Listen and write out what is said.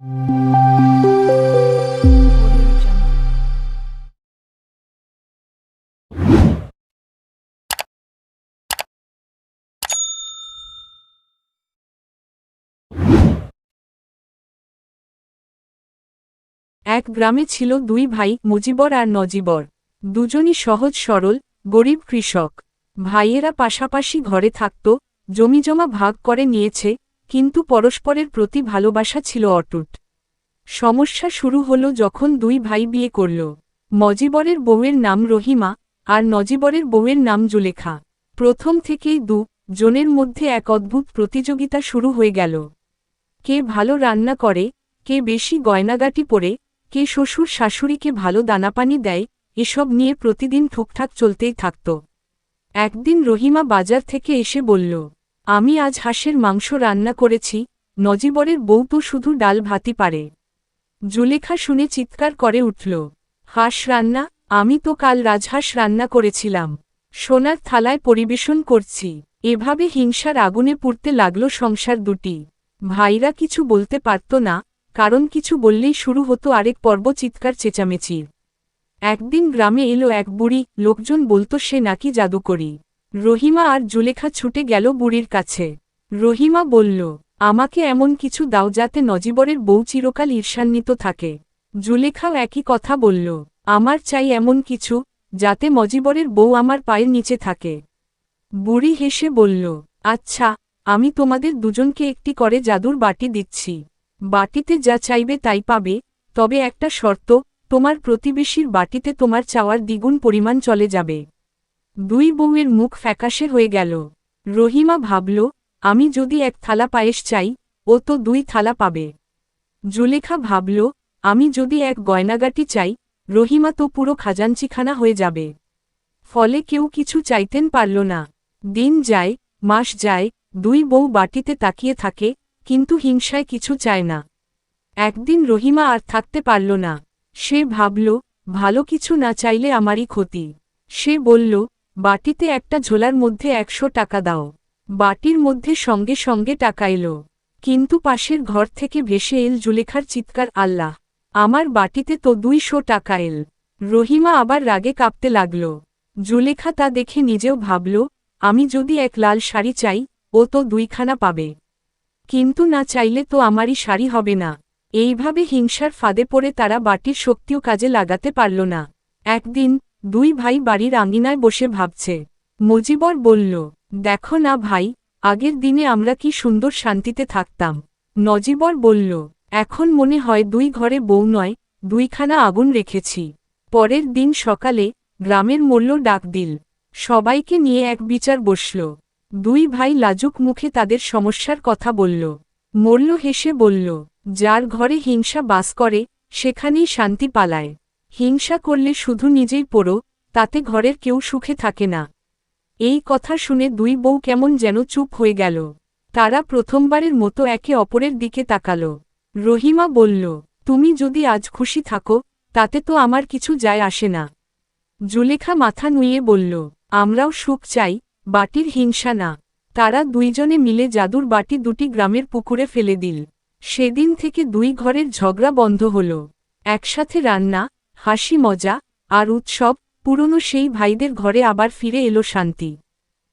এক গ্রামে ছিল দুই ভাই, মুজিবর আর নজিবর। দুজনই সহজ, সরল, গরিব কৃষক। ভাইয়েরা পাশাপাশি ঘরে থাকত জমিজমা ভাগ করে নিয়েছে কিন্তু পরস্পরের প্রতি ভালোবাসা ছিল অটুট। সমস্যা শুরু হল যখন দুই ভাই বিয়ে করল। মজিবরের বউয়ের নাম রহিমা আর নজিবরের বউয়ের নাম জুলেখা। প্রথম থেকেই দু জনের মধ্যে এক অদ্ভুত প্রতিযোগিতা শুরু হয়ে গেল। কে ভালো রান্না করে, কে বেশি গয়নাগাটি পরে, কে শ্বশুর শাশুড়িকে ভালো দানাপানি দেয়, এসব নিয়ে প্রতিদিন ঠুকঠাক চলতেই থাকত। একদিন রহিমা বাজার থেকে এসে বলল আমি আজ হাঁসের মাংস রান্না করেছি, নজিবরের বউ তো শুধু ডাল ভাতি পারে। জুলেখা শুনে চিৎকার করে উঠল, হাঁস রান্না, আমি তো কাল রাজহাঁস রান্না করেছিলাম। সোনার থালায় পরিবেশন করছি। এভাবে হিংসার আগুনে পুড়তে লাগল সংসার দুটি। ভাইরা কিছু বলতে পারত না, কারণ কিছু বললেই শুরু হতো আরেক পর্ব চিৎকার চেঁচামেচির। একদিন গ্রামে এলো এক বুড়ি, লোকজন বলতো সে নাকি জাদুকরি। রহিমা আর জুলেখা ছুটে গেল বুড়ির কাছে। রহিমা বলল, আমাকে এমন কিছু দাও যাতে নজিবরের বউ চিরকাল ঈর্ষান্বিত থাকে। জুলেখাও একই কথা বলল, আমার চাই এমন কিছু যাতে মজিবরের বউ আমার পায়ের নিচে থাকে। বুড়ি হেসে বলল আচ্ছা আমি তোমাদের দুজনকে একটি করে জাদুর বাটি দিচ্ছি। বাটিতে যা চাইবে তাই পাবে, তবে একটা শর্ত, তোমার প্রতিবেশীর বাটিতে তোমার চাওয়ার দ্বিগুণ পরিমাণ চলে যাবে। দুই বউয়ের মুখ ফ্যাকাশে হয়ে গেল। রহিমা ভাবল, আমি যদি এক থালা পায়েস চাই, ও তো দুই থালা পাবে। জুলেখা ভাবল, আমি যদি এক গয়নাগাটি চাই, রহিমা তো পুরো খাজাঞ্চিখানা হয়ে যাবে। ফলে কেউ কিছু চাইতেন পারল না। দিন যায়, মাস যায়, দুই বউ বাটিতে তাকিয়ে থাকে, কিন্তু হিংসায় কিছু চায় না। একদিন রহিমা আর থাকতে পারল না। সে ভাবল, ভালো কিছু না চাইলে আমারই ক্ষতি। সে বলল বাটিতে একটা ঝোলার মধ্যে একশো টাকা দাও। বাটির মধ্যে সঙ্গে সঙ্গে টাকা এলো। কিন্তু পাশের ঘর থেকে ভেসে এল জুলেখার চিৎকার, আল্লাহ, আমার বাটিতে তো দুইশো টাকা এল। রহিমা আবার রাগে কাঁপতে লাগল। জুলেখা তা দেখে নিজেও ভাবল, আমি যদি এক লাল শাড়ি চাই, ও তো দুইখানা পাবে। কিন্তু না চাইলে তো আমারই শাড়ি হবে না। এইভাবে হিংসার ফাঁদে পড়ে তারা বাটির শক্তিও কাজে লাগাতে পারল না। একদিন দুই ভাই বাড়ির আঙ্গিনায় বসে ভাবছে। মজিবর বলল, দেখো না ভাই, আগের দিনে আমরা কি সুন্দর শান্তিতে থাকতাম। নজিবর বলল, এখন মনে হয় দুই ঘরে বউ নয়, দুইখানা আগুন রেখেছি। পরের দিন সকালে গ্রামের মল্ল ডাক দিল। সবাইকে নিয়ে এক বিচার বসল। দুই ভাই লাজুক মুখে তাদের সমস্যার কথা বলল। মল্ল হেসে বলল, যার ঘরে হিংসা বাস করে, সেখানেই শান্তি পালায়। হিংসা করলে শুধু নিজেই পড়ো, তাতে ঘরের কেউ সুখে থাকে না। এই কথা শুনে দুই বউ কেমন যেন চুপ হয়ে গেল। তারা প্রথমবারের মতো একে অপরের দিকে তাকাল। রহিমা বলল, তুমি যদি আজ খুশি থাকো, তাতে তো আমার কিছু যায় আসে না। জুলেখা মাথা নুইয়ে বলল, আমরাও সুখ চাই, বাটির হিংসা না। তারা দুইজনে মিলে জাদুর বাটি দুটি গ্রামের পুকুরে ফেলে দিল। সেদিন থেকে দুই ঘরের ঝগড়া বন্ধ হল। একসাথে রান্না হাসি মজা আর উৎসব পুরনো সেই ভাইদের ঘরে আবার ফিরে এলো শান্তি।